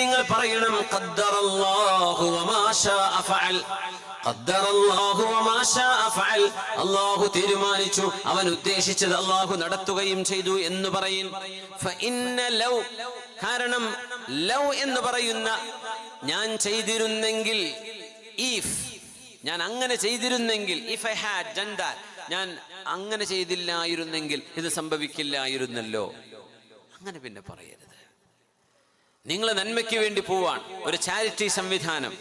നിങ്ങൾ പറയണം അള്ളാഹു തീരുമാനിച്ചു അവൻ ഉദ്ദേശിച്ചത് അള്ളാഹു നടത്തുകയും ചെയ്തു എന്ന് പറയും. കാരണം ലവ് എന്ന് പറയുന്ന ഞാൻ ചെയ്തിരുന്നെങ്കിൽ ഇഫ് ഞാൻ അങ്ങനെ ചെയ്തിരുന്നെങ്കിൽ ഇഫ് ഐ ഹാഡ് ഡൺ ഞാൻ അങ്ങനെ ചെയ്തില്ലായിരുന്നെങ്കിൽ ഇത് സംഭവിക്കില്ലായിരുന്നല്ലോ. അങ്ങനെ പിന്നെ പറയരുത്. നിങ്ങൾ നന്മയ്ക്ക് വേണ്ടി പോവാൻ ഒരു ചാരിറ്റി സംവിധാനം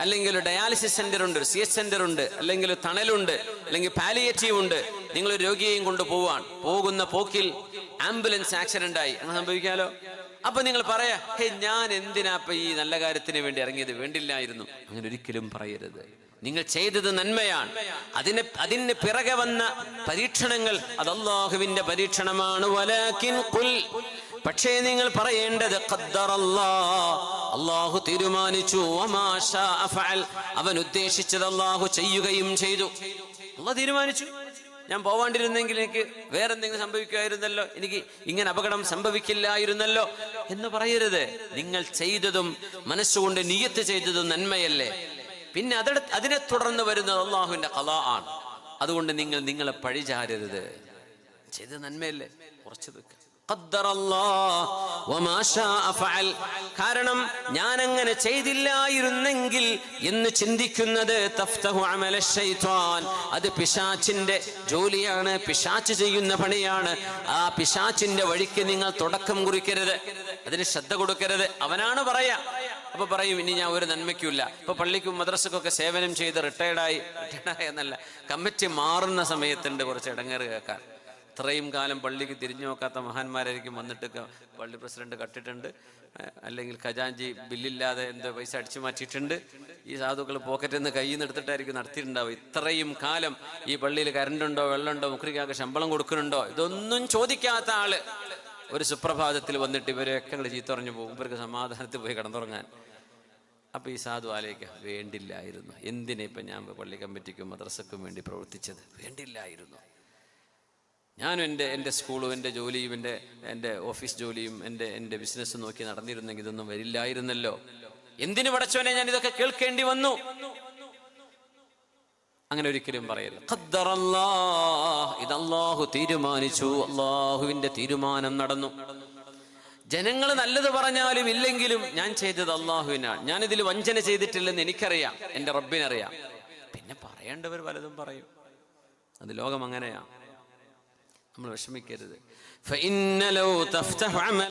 അല്ലെങ്കിൽ ഡയാലിസിസ് സെന്റർ ഉണ്ട് സി എച്ച് സെന്റർ ഉണ്ട് അല്ലെങ്കിൽ തണലുണ്ട് അല്ലെങ്കിൽ പാലിയേറ്റീവ് ഉണ്ട് നിങ്ങൾ ഒരു രോഗിയെയും കൊണ്ട് പോവാൻ പോകുന്ന പോക്കിൽ ആംബുലൻസ് ആക്സിഡന്റ് ആയി അങ്ങനെ സംഭവിക്കാലോ? അപ്പൊ നിങ്ങൾ പറയാ ഹേ ഞാൻ എന്തിനാ ഇപ്പൊ ഈ നല്ല കാര്യത്തിന് വേണ്ടി ഇറങ്ങിയത്? വേണ്ടില്ലായിരുന്നു. അങ്ങനെ ഒരിക്കലും പറയരുത്. നിങ്ങൾ ചെയ്തത് നന്മയാണ്. അതിന് അതിന് പിറകെ വന്ന പരീക്ഷണങ്ങൾ അത് അള്ളാഹുവിന്റെ പരീക്ഷണമാണ്. പക്ഷേ നിങ്ങൾ പറയേണ്ടത് അള്ളാഹു തീരുമാനിച്ചു. അവൻ ഉദ്ദേശിച്ചത് അള്ളാഹു ചെയ്യുകയും ചെയ്തു. അള്ളാഹ് തീരുമാനിച്ചു. ഞാൻ പോവാണ്ടിരുന്നെങ്കിൽ എനിക്ക് വേറെ എന്തെങ്കിലും സംഭവിക്കുമായിരുന്നല്ലോ? എനിക്ക് ഇങ്ങനെ അപകടം സംഭവിക്കില്ലായിരുന്നല്ലോ? എന്ന് പറയരുത്. നിങ്ങൾ ചെയ്തതും മനസ്സുകൊണ്ട് നിയത്ത് ചെയ്തതും നന്മയല്ലേ? പിന്നെ അതിനെ അതിനെ തുടർന്ന് വരുന്നത് അള്ളാഹുവിന്റെ കല ആണ്. അതുകൊണ്ട് നിങ്ങൾ നിങ്ങളെ പഴിചാരരുത്. ചെയ്ത നന്മയല്ലേ? കുറച്ച് നിൽക്കുക കാരണം ഞാൻ അങ്ങനെ ചെയ്തില്ലായിരുന്നെങ്കിൽ എന്ന് ചിന്തിക്കുന്നത് അത് പിശാച്ചിന്റെ ജോലിയാണ് പിശാച്ച് ചെയ്യുന്ന പണിയാണ്. ആ പിശാച്ചിന്റെ വഴിക്ക് നിങ്ങൾ തുടക്കം കുറിക്കരുത്. അതിന് ശ്രദ്ധ കൊടുക്കരുത്. അവനാണ് പറയാ. അപ്പൊ പറയും ഇനി ഞാൻ ഒരു നന്മയ്ക്കുമില്ല. ഇപ്പൊ പള്ളിക്കും മദ്രസക്കൊക്കെ സേവനം ചെയ്ത് റിട്ടയർഡായി റിട്ടയർഡായി എന്നല്ല കമ്മിറ്റി മാറുന്ന സമയത്തുണ്ട് കുറച്ച് ഇടങ്ങേറ് കേൾക്കാൻ. ഇത്രയും കാലം പള്ളിക്ക് തിരിഞ്ഞു നോക്കാത്ത മഹാന്മാരായിരിക്കും വന്നിട്ട് പള്ളി പ്രസിഡന്റ് കട്ടിട്ടുണ്ട്. അല്ലെങ്കിൽ ഖജാൻജി ബില്ലില്ലാതെ എന്തോ പൈസ അടിച്ചു മാറ്റിയിട്ടുണ്ട്. ഈ സാധുക്കൾ പോക്കറ്റിൽ നിന്ന് കയ്യിൽ നിന്ന് എടുത്തിട്ടായിരിക്കും നടത്തിയിട്ടുണ്ടാവും ഇത്രയും കാലം ഈ പള്ളിയിൽ കരണ്ടുണ്ടോ വെള്ളമുണ്ടോ മുഖ്രിക്കാർക്ക് ശമ്പളം കൊടുക്കുന്നുണ്ടോ ഇതൊന്നും ചോദിക്കാത്ത ആൾ ഒരു സുപ്രഭാതത്തിൽ വന്നിട്ട് ഇവരെയൊക്കെ ചീത്ത പറഞ്ഞു പോകും. ഇവർക്ക് സമാധാനത്തിൽ പോയി കിടന്നുറങ്ങാൻ. അപ്പൊ ഈ സാധു ആലേക്ക് വേണ്ടില്ലായിരുന്നു. എന്തിനെ ഇപ്പൊ ഞാൻ പള്ളി കമ്മിറ്റിക്കും മദ്രസക്കും വേണ്ടി പ്രവർത്തിച്ചത്? വേണ്ടില്ലായിരുന്നു. ഞാനും എന്റെ എന്റെ സ്കൂളും എന്റെ ജോലിയും എന്റെ എന്റെ ഓഫീസ് ജോലിയും എന്റെ എന്റെ ബിസിനസ് നോക്കി നടന്നിരുന്നെങ്കിൽ ഇതൊന്നും വരില്ലായിരുന്നല്ലോ. എന്തിനു പടച്ചവനെ ഞാൻ ഇതൊക്കെ കേൾക്കേണ്ടി വന്നു? അങ്ങനെ ഒരിക്കലും പറയരുത്. ഇത് അള്ളാഹു തീരുമാനിച്ചു. അള്ളാഹുവിന്റെ തീരുമാനം നടന്നു. ജനങ്ങൾ നല്ലത് പറഞ്ഞാലും ഇല്ലെങ്കിലും ഞാൻ ചെയ്തത് അള്ളാഹുവിനാണ്. ഞാൻ ഇതിൽ വഞ്ചന ചെയ്തിട്ടില്ലെന്ന് എനിക്കറിയാം. എന്റെ റബ്ബിനറിയാം. പിന്നെ പറയേണ്ടവർ പലതും പറയും. അത് ലോകം അങ്ങനെയാ. നമ്മൾ വിഷമിക്കരുത് ഫ ഇന്നലോ തഫ്തഹു അമൽ